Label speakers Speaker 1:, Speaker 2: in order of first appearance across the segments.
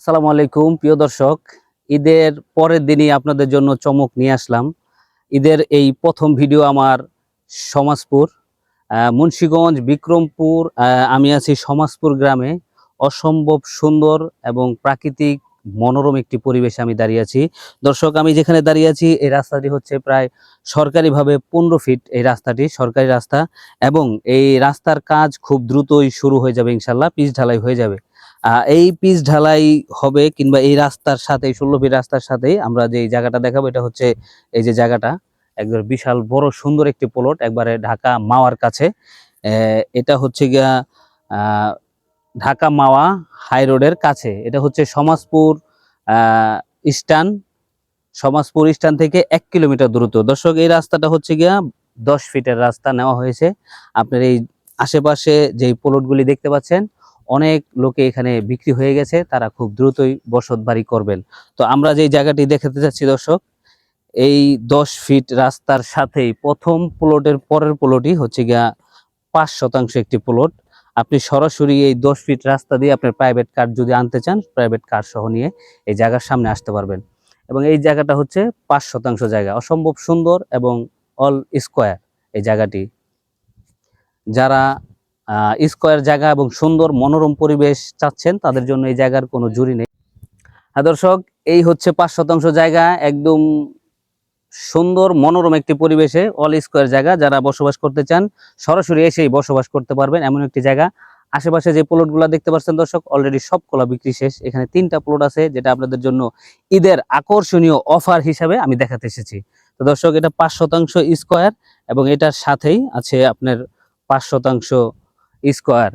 Speaker 1: আসসালামু আলাইকুম, প্রিয় দর্শক। ঈদের পরের দিনই আপনাদের জন্য চমক নিয়ে আসলাম। ঈদের এই প্রথম ভিডিও আমার সমাজপুর মুন্সিগঞ্জ, বিক্রমপুর আমি আছি সমাজপুর গ্রামে। অসম্ভব সুন্দর এবং প্রাকৃতিক মনোরম একটি পরিবেশে আমি দাঁড়িয়ে আছি। দর্শক, আমি যেখানে দাঁড়িয়ে আছি, এই রাস্তাটি হচ্ছে প্রায় সরকারিভাবে পনেরো ফিট এই রাস্তাটি, সরকারি রাস্তা। এবং এই রাস্তার কাজ খুব দ্রুতই শুরু হয়ে যাবে ইনশাল্লাহ, পিচ ঢালাই হয়ে যাবে। এই পিচ ঢালাই হবে কিংবা এই রাস্তার সাথে ষোলো ফিট রাস্তার সাথেই আমরা যে জায়গাটা দেখাবো, এটা হচ্ছে এই যে জায়গাটা। একবার বিশাল, বড়, সুন্দর একটি প্লট একবারে ঢাকা মাওয়ার কাছে। এটা হচ্ছে গিয়া ঢাকা মাওয়া হাই রোডের কাছে। এটা হচ্ছে সমাজপুর স্টান। সমাজপুর স্টান থেকে এক কিলোমিটার দূরত্ব। দর্শক, এই রাস্তাটা হচ্ছে গিয়া দশ ফিটের রাস্তা নেওয়া হয়েছে। আপনার এই আশেপাশে যেই প্লটগুলি দেখতে পাচ্ছেন অনেক লোকে এখানে বিক্রি হয়ে গেছে, তারা খুব দ্রুতই বসত বাড়ি করবেন। তো আমরা যেই জায়গাটি দেখাতে যাচ্ছি দর্শক, এই দশ ফিট রাস্তার সাথেই প্রথম প্লটের পরের প্লটই হচ্ছে গিয়া পাঁচ শতাংশ একটি প্লট। আপনি সরাসরি এই দশ ফিট রাস্তা দিয়ে আপনার প্রাইভেট কার যদি আনতে চান প্রাইভেট কার সহ নিয়ে এই জায়গার সামনে আসতে পারবেন। এবং এই জায়গাটা হচ্ছে পাঁচ শতাংশ জায়গা, অসম্ভব সুন্দর এবং অল স্কোয়ার এই জায়গাটি। যারা স্কোয়ার জায়গা এবং সুন্দর মনোরম পরিবেশ চাচ্ছেন, তাদের জন্য এই জায়গার কোনো জুরি নেই। হ্যাঁ দর্শক, এই হচ্ছে পাঁচ শতাংশ জায়গা, একদম সুন্দর মনোরম একটি পরিবেশে অল স্কোয়ার জায়গা, যারা বসবাস করতে চান, সরাসরি এসেই বসবাস করতে পারবেন এমন একটি জায়গা। আশেপাশে যে প্লটগুলো দেখতে পাচ্ছেন দর্শক অলরেডি সব কলা বিক্রি শেষ। এখানে তিনটা প্লট আছে, যেটা আপনাদের জন্য ঈদের আকর্ষণীয় অফার হিসাবে আমি দেখাতে এসেছি। তো দর্শক, এটা পাঁচ শতাংশ স্কোয়ার এবং এটার সাথেই আছে আপনার পাঁচ শতাংশ স্কোয়ার।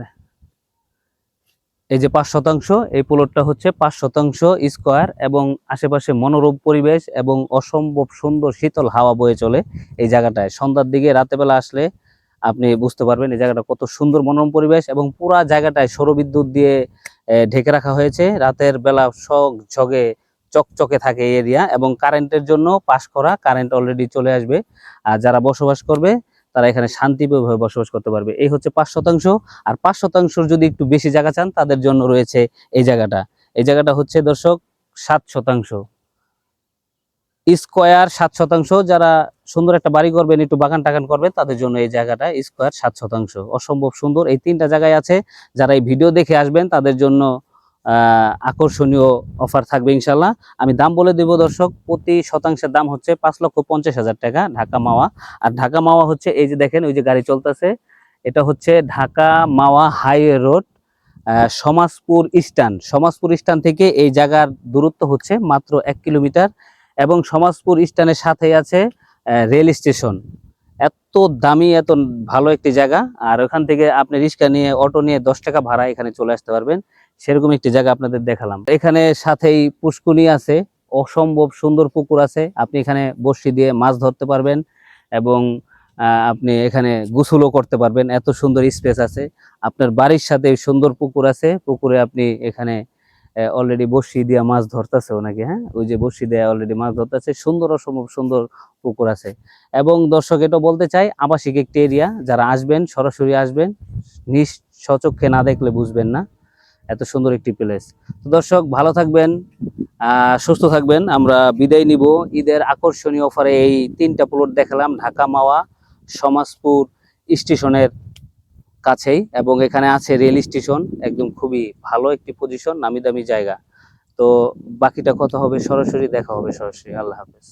Speaker 1: এই যে পাঁচ শতাংশ, এই প্লটটা হচ্ছে পাঁচ শতাংশ স্কোয়ার এবং আশেপাশে মনোরম পরিবেশ এবং অসম্ভব সুন্দর শীতল হাওয়া বয়ে চলে এই জায়গাটায়। সন্ধ্যার দিকে রাতেবেলা আসলে আপনি বুঝতে পারবেন এই জায়গাটা কত সুন্দর মনোরম পরিবেশ এবং পুরা জায়গাটায় সৌরবিদ্যুৎ দিয়ে ঢেকে রাখা হয়েছে। রাতের বেলা সব ঝগে, চকচকে থাকে এরিয়া এবং কারেন্টের জন্য পাশ করা কারেন্ট অলরেডি চলে আসবে। আর যারা বসবাস করবে তারা এখানে শান্তিভাবে বসবাস করতে পারবে। এই হচ্ছে পাঁচ শতাংশ। আর পাঁচ শতাংশর যদি একটু বেশি জায়গা চান, তাদের জন্য রয়েছে এই জায়গাটা। এই জায়গাটা হচ্ছে, দর্শক, সাত শতাংশ। স্কোয়ার সাত শতাংশ। যারা সুন্দর একটা বাড়ি করবেন, একটু বাগান টাগান করবেন, তাদের জন্য এই জায়গাটা স্কোয়ার সাত শতাংশ। অসম্ভব সুন্দর। এই তিনটা জায়গায় আছে। যারা এই ভিডিও দেখে আসবেন, তাদের জন্য আকর্ষণীয় অফার থাকবে ইনশাল্লাহ আমি দাম বলে দেব দর্শক, প্রতি শতাংশের দাম হচ্ছে পাঁচ লক্ষ পঞ্চাশ হাজার টাকা ঢাকা মাওয়া। আর ঢাকা মাওয়া হচ্ছে, এই যে দেখেন, ওই যে গাড়ি চলতেছে, এটা হচ্ছে Dhaka Mawa highway road Samajpur stand Samajpur stand থেকে এই জায়গার দূরত্ব হচ্ছে মাত্র এক কিলোমিটার এবং সমাজপুর স্ট্যান্ডের সাথেই আছে রেল স্টেশন। এত দামি, এত ভালো একটি জায়গা। আর ওখান থেকে আপনি রিক্সা নিয়ে, অটো নিয়ে দশ টাকা ভাড়া এখানে চলে আসতে পারবেন। সেরকম একটি জায়গা আপনাদের দেখালাম। এখানে সাথেই পুষ্কুনি আছে, অসম্ভব সুন্দর পুকুর আছে। আপনি এখানে বড়শি দিয়ে মাছ ধরতে পারবেন এবং আপনি এখানে গোসলও করতে পারবেন। এত সুন্দর স্পেস আছে। আপনার বাড়ির সাথে সুন্দর পুকুর আছে। পুকুরে আপনি এখানে অলরেডি বড়শি দিয়ে মাছ ধরতেছে ওনাকে হ্যাঁ? ওই যে বড়শি দিয়ে অলরেডি মাছ ধরতেছে। সুন্দর, অসম্ভব সুন্দর পুকুর আছে। এবং দর্শক, এটা বলতে চাই, আবাসিক একটি এরিয়া যারা আসবেন, সরাসরি আসবেন, নিজ সচক্ষে না দেখলে বুঝবেন না। এত সুন্দর একটি প্লেস। তো দর্শক, ভালো থাকবেন সুস্থ থাকবেন। আমরা বিদায় নিব। ঈদের আকর্ষণীয় অফারে এই তিনটা প্লট দেখালাম, ঢাকা মাওয়া, সমাজপুর স্টেশনের কাছেই এবং এখানে আছে রেল স্টেশন, একদম খুবই ভালো একটি পজিশন নামি দামি জায়গা। তো বাকিটা কথা হবে, সরাসরি দেখা হবে সরাসরি। আল্লাহ হাফেজ।